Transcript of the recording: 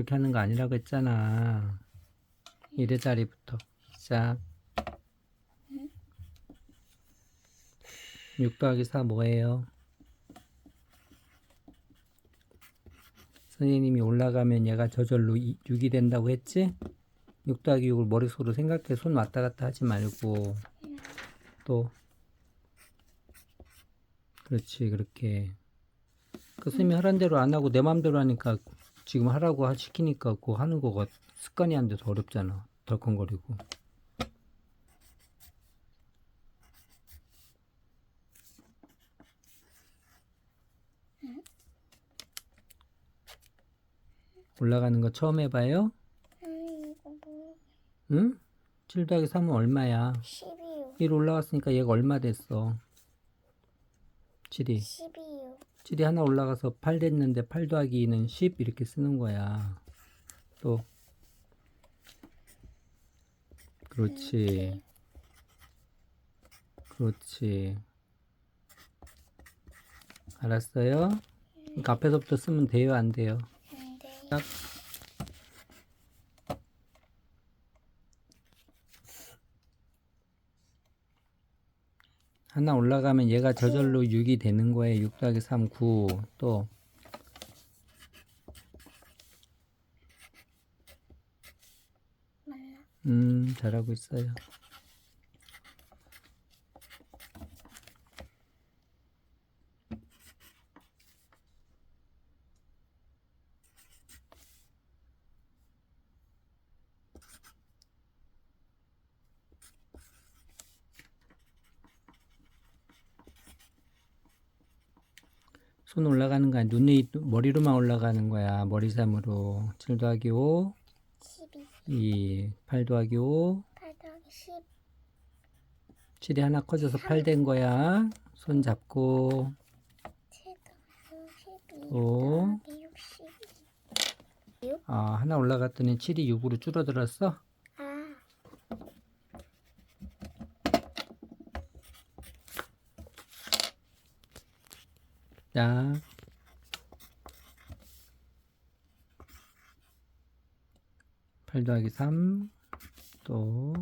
그렇게 하는 거 아니라고 했잖아. 1의 자리부터 시작. 6 더하기 4 뭐예요? 선생님이 올라가면 얘가 저절로 6이 된다고 했지? 6 더하기 6을 머릿속으로 생각해 손 왔다 갔다 하지 말고 또 그렇지 그렇게 그 선생님이 하란 대로 안 하고 내 맘대로 하니까 지금 하라고 하- 시키니까 그거 하는 거가 습관이 안 돼서 어렵잖아 덜컹거리고 올라가는 거 처음 해봐요? 아니 이거 뭐 응? 7 더하기 3은 얼마야? 10이요 1 올라갔으니까 얘가 얼마 됐어? 7이 10이요 7이 하나 올라가서 8 됐는데 8 더하기 2는 10 이렇게 쓰는 거야. 또 그렇지. 그렇지. 알았어요? 그러니까 앞에서부터 쓰면 돼요, 안 돼요? 안돼 딱. 하나 올라가면 얘가 저절로 6이 되는 거예요. 6 더하기 3, 9. 또? 음, 잘하고 있어요. 손 올라가는 거 아니야. 눈이 머리로만 올라가는 거야. 머리삼으로. 7 더하기 5, 12 2, 8 더하기 5, 8 더하기 10 7이 하나 커져서 8 된 거야. 손 잡고 7 더하기 12 오. 더하기 62 아, 하나 올라갔더니 7이 6으로 줄어들었어? 자. 팔 더하기 3, 또